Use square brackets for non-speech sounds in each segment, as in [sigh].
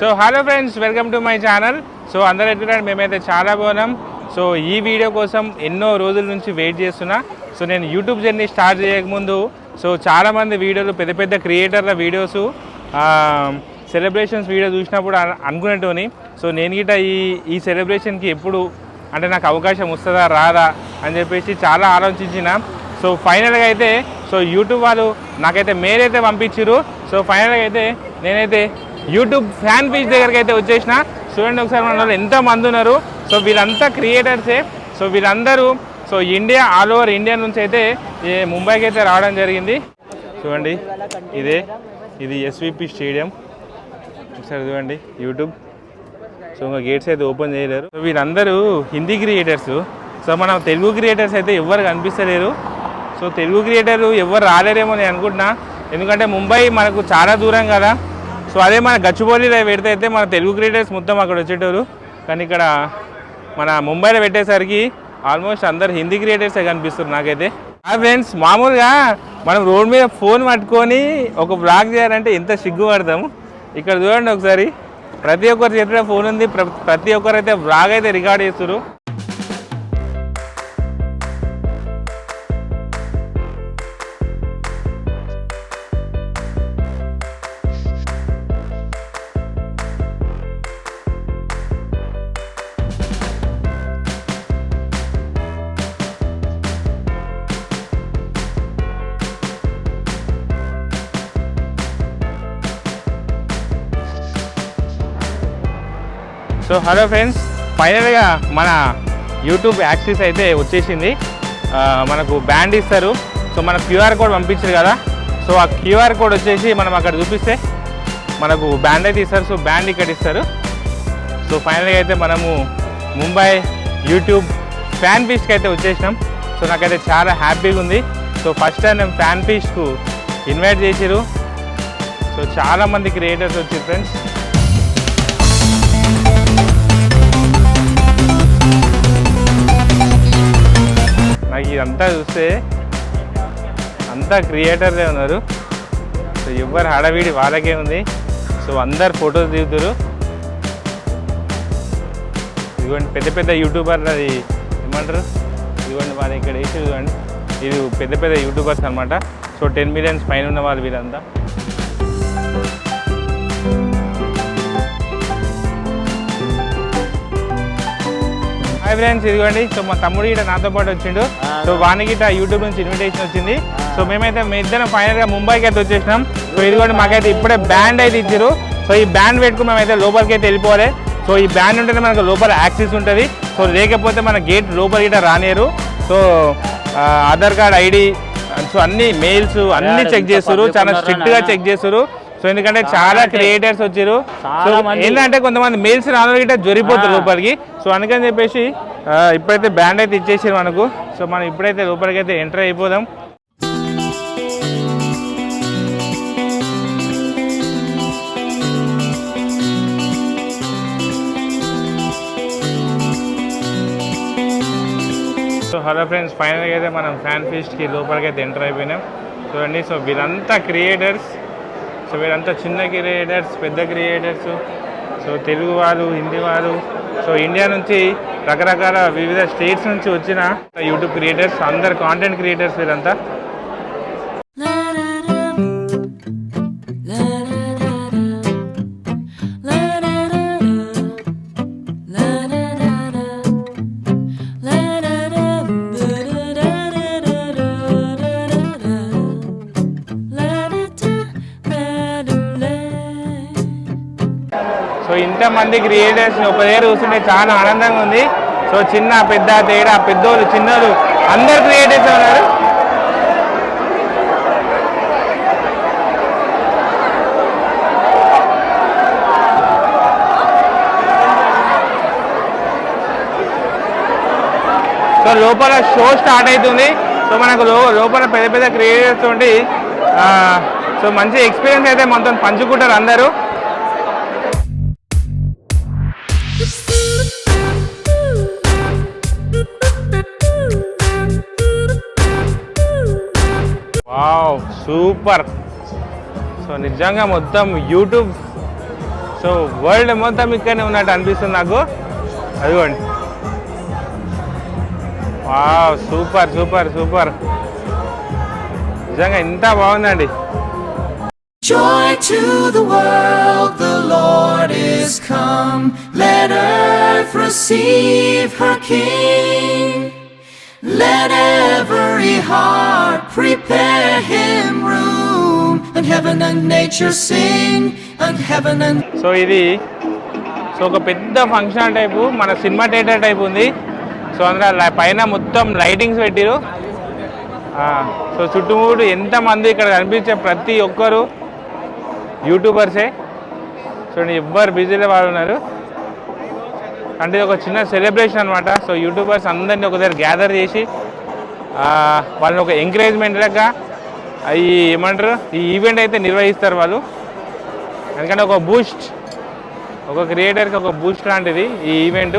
So hello friends welcome to my channel so అందరూ ఎట్లున్నారు మేమైతే చాలా బాగున్నాం. సో ఈ వీడియో కోసం ఎన్నో రోజుల నుంచి వెయిట్ చేస్తున్నా. సో నేను యూట్యూబ్ జర్నీ స్టార్ట్ చేయకముందు సో చాలామంది వీడియోలు పెద్ద పెద్ద క్రియేటర్ల వీడియోస్ సెలబ్రేషన్స్ వీడియో చూసినప్పుడు అనుకునేటోని. సో నేను గిట్ట ఈ ఈ సెలబ్రేషన్కి ఎప్పుడు అంటే నాకు అవకాశం వస్తుందా రాదా అని చెప్పేసి చాలా ఆలోచించిన. సో ఫైనల్గా అయితే సో యూట్యూబ్ వాళ్ళు నాకైతే మేరైతే పంపించారు సో ఫైనల్గా అయితే నేనైతే యూట్యూబ్ ఫ్యాన్ పేజ్ దగ్గరికి అయితే వచ్చేసిన. చూడండి ఒకసారి మన ఎంత మంది ఉన్నారు. సో వీళ్ళంతా క్రియేటర్సే. సో వీళ్ళందరూ so India all over India నుంచి అయితే ముంబైకి అయితే రావడం జరిగింది. చూడండి ఇదే ఇది ఎస్విపి స్టేడియం. ఒకసారి చూడండి యూట్యూబ్. సో ఇంకా గేట్స్ అయితే ఓపెన్ చేయలేరు. సో వీళ్ళందరూ హిందీ క్రియేటర్స్. సో మన తెలుగు క్రియేటర్స్ అయితే ఎవరు కనిపిస్తలేరు. సో తెలుగు క్రియేటర్ ఎవరు రాలేరేమో నేను అనుకుంటున్నా. ఎందుకంటే ముంబై మనకు చాలా దూరం కదా. సో అదే మన గచ్చిబౌలిలో పెడితే అయితే మన తెలుగు క్రియేటర్స్ మొత్తం అక్కడ వచ్చేటోరు కానీ ఇక్కడ మన ముంబైలో పెట్టేసరికి ఆల్మోస్ట్ అందరు హిందీ క్రియేటర్సే కనిపిస్తారు నాకైతే. ఆ ఫ్రెండ్స్ మామూలుగా మనం రోడ్ మీద ఫోన్ పట్టుకొని ఒక బ్లాగ్ చేయాలంటే ఎంత సిగ్గుపడతాము ఇక్కడ చూడండి ఒకసారి. ప్రతి ఒక్కరి చేతిలో ఫోన్ ఉంది. ప్ర- ప్రతి ఒక్కరు అయితే బ్లాగ్ అయితే రికార్డ్ చేస్తారు సో హలో ఫ్రెండ్స్ ఫైనల్గా మన యూట్యూబ్ యాక్సెస్ అయితే వచ్చేసింది. మనకు బ్యాండ్ ఇస్తారు. సో మన క్యూఆర్ కోడ్ పంపించారు కదా. సో ఆ క్యూఆర్ కోడ్ వచ్చేసి మనం అక్కడ చూపిస్తే మనకు బ్యాండ్ అయితే ఇస్తారు. సో బ్యాండ్ ఇక్కడ ఇస్తారు. సో ఫైనల్గా అయితే మనము ముంబై యూట్యూబ్ ఫ్యాన్ ఫీస్ట్కి అయితే వచ్చేసినాం. సో నాకైతే చాలా హ్యాపీగా ఉంది. సో ఫస్ట్ టైం నేను ఫ్యాన్ ఫీస్ట్కు ఇన్వైట్ చేసిరు సో చాలామంది క్రియేటర్స్ వచ్చారు ఫ్రెండ్స్. ఇదంతా చూస్తే అంతా క్రియేటర్లే ఉన్నారు. సో ఎవరు హడావిడి వాళ్ళకే ఉంది. సో అందరు ఫొటోస్ దిగుతారు. ఇదిగోండి పెద్ద పెద్ద యూట్యూబర్లు అది ఏమంటారు? ఇదిగోండి వాళ్ళు ఇక్కడ వేసి ఇదిగోండి ఇది పెద్ద పెద్ద యూట్యూబర్స్ అనమాట సో టెన్ మిలియన్స్ పైన ఉన్న వాళ్ళు వీళ్ళంతా. హాయ్ ఫ్రెండ్స్ ఇదిగోండి. సో మా తమ్ముడు ఇట నాతో పాటు వచ్చిండు. సో వానికి ఇట యూట్యూబ్ నుంచి ఇన్విటేషన్ వచ్చింది. సో మేమైతే మీ ఇద్దరం ఫైనల్గా ముంబైకి అయితే వచ్చేసినాం. సో ఇదిగోండి మాకైతే ఇప్పుడే బ్యాండ్ అయితే ఇచ్చారు సో ఈ బ్యాండ్ పెట్టుకుని మేమైతే లోపలికి అయితే వెళ్ళిపోవాలి. సో ఈ బ్యాండ్ ఉంటేనే మనకు లోపల యాక్సెస్ ఉంటుంది. సో లేకపోతే మన గేట్ లోపల గిట రానియరు. So Aadhaar card ID so అన్ని మెయిల్స్ అన్ని చెక్ చేస్తారు చాలా స్ట్రిక్ట్గా చెక్ చేస్తారు సో ఎందుకంటే చాలా క్రియేటర్స్ వచ్చారు సో ఏంటంటే కొంతమంది మెయిల్స్ రాను గిట్ట జొరిపోతారు లోపలికి. సో అందుకని చెప్పేసి ఇప్పుడైతే బ్యాండ్ అయితే ఇచ్చేసారు మనకు. సో మనం ఇప్పుడైతే లోపలికి అయితే ఎంటర్ అయిపోదాం. సో హలో ఫ్రెండ్స్ ఫైనల్గా అయితే మనం ఫ్యాన్ ఫీస్ట్కి లోపలికి అయితే ఎంటర్ అయిపోయినాం. చూడండి సో వీళ్ళంతా క్రియేటర్స్ సో వీరంతా చిన్న క్రియేటర్స్ పెద్ద క్రియేటర్స్. సో తెలుగు వాళ్ళు హిందీ వాళ్ళు సో ఇండియా నుంచి రకరకాల వివిధ స్టేట్స్ నుంచి వచ్చిన యూట్యూబ్ క్రియేటర్స్ అందరు కాంటెంట్ క్రియేటర్స్ వీరంతా సో ఇంతమంది క్రియేటర్స్ ఒక దగ్గర చూస్తుంటే చాలా ఆనందంగా ఉంది. సో చిన్న పెద్ద తేడా పెద్దోళ్ళు చిన్నోళ్ళు అందరు క్రియేటర్స్ ఉన్నారు. సో లోపల షో స్టార్ట్ అవుతుంది. సో మనకు లోపల పెద్ద పెద్ద క్రియేటర్స్ ఉండి సో మంచి ఎక్స్పీరియన్స్ అయితే మనతో పంచుకుంటారు అందరూ. Wow super. సో నిజంగా మొత్తం యూట్యూబ్ సో వరల్డ్ మొత్తం ఇక్కడనే ఉన్నట్టు అనిపిస్తుంది నాకు. అదిగోండి. వా సూపర్ సూపర్ సూపర్. నిజంగా ఇంత బాగుందండి. Joy to the world, the Lord is come. Let earth receive her King. Let every heart prepare him room. And heaven and nature sing, and heaven and so ఇది so ఒక పెద్ద function type మన cinema theatre type ఉంది. So అందులో పైన మొత్తం lightings పెట్టిరు. So చుట్టుముట్టు ఎంతమంది ఇక్కడ కనిపించే ప్రతి ఒక్కరు యూట్యూబర్సే చూడండి ఎవ్వరు బిజీలో వాళ్ళు ఉన్నారు. అంటే ఇది ఒక చిన్న సెలబ్రేషన్ అనమాట సో యూట్యూబర్స్ అందరినీ ఒక దగ్గర గ్యాదర్ చేసి వాళ్ళని ఒక ఎంకరేజ్మెంట్ లెక్క ఈ ఏమంటారు? ఈ ఈవెంట్ అయితే నిర్వహిస్తారు వాళ్ళు. ఎందుకంటే ఒక బూస్ట్ ఒక క్రియేటర్కి ఒక బూస్ట్ లాంటిది ఈ event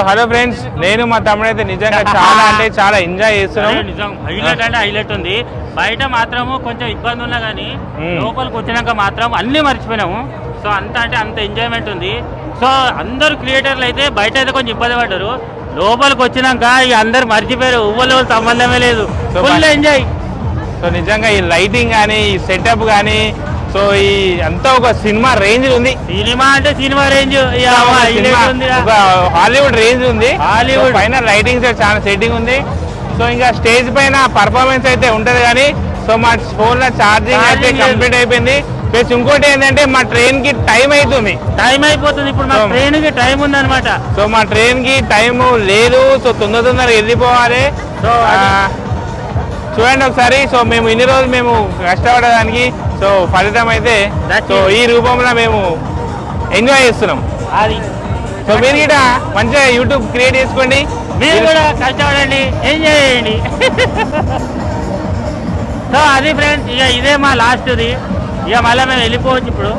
so hello friends నేను మా తమ్ముడైతే నిజంగా చాలా అంటే చాలా ఎంజాయ్ చేస్తున్నాం. నిజం. హైలైట్ అంటే హైలైట్ ఉంది. బయట మాత్రము కొంచెం ఇబ్బంది ఉన్నా కానీ. లోపలికి వచ్చినాక మాత్రం అన్నీ మర్చిపోయినాము. సో అంత అంటే అంత ఎంజాయ్మెంట్ ఉంది. సో అందరు క్రియేటర్లు అయితే బయట అయితే కొంచెం ఇబ్బంది పడ్డారు. లోపలికి వచ్చినాక ఇక అందరు మర్చిపోయారు. ఉవ్వలో సంబంధమే లేదు. ఫుల్ ఎంజాయ్ సో నిజంగా ఈ లైటింగ్ కానీ ఈ సెటప్ కానీ సో ఈ అంతా ఒక సినిమా రేంజ్ ఉంది. సినిమా అంటే సినిమా రేంజ్. ఒక హాలీవుడ్ రేంజ్ ఉంది. హాలీవుడ్. పైన లైటింగ్స్ చాలా సెట్టింగ్ ఉంది. సో ఇంకా స్టేజ్ పైన పర్ఫార్మెన్స్ అయితే ఉంటది కానీ సో మా ఫోన్లో ఛార్జింగ్ అయితే. కంప్లీట్ అయిపోయింది. ప్లస్ ఇంకోటి ఏంటంటే మా ట్రైన్కి టైం అవుతుంది టైం అయిపోతుంది. ఇప్పుడు మా ట్రైన్కి టైం ఉందన్నమాట. సో మా ట్రైన్కి టైం లేదు. సో తొందర తొందరగా వెళ్ళిపోవాలి. సో చూడండి ఒకసారి. సో మేము ఇన్ని రోజులు మేము కష్టపడడానికి సో ఫలితం అయితే సో. ఈ రూపంలో మేము ఎంజాయ్ చేస్తున్నాం. అది. సో మీరు కూడా మంచిగా యూట్యూబ్ క్రియేట్ చేసుకోండి. మీరు కూడా కష్టపడండి ఎంజాయ్ చేయండి. [laughs] సో అది ఫ్రెండ్స్ ఇక ఇదే మా లాస్ట్ది ఇక మళ్ళీ మేము వెళ్ళిపోవచ్చు ఇప్పుడు.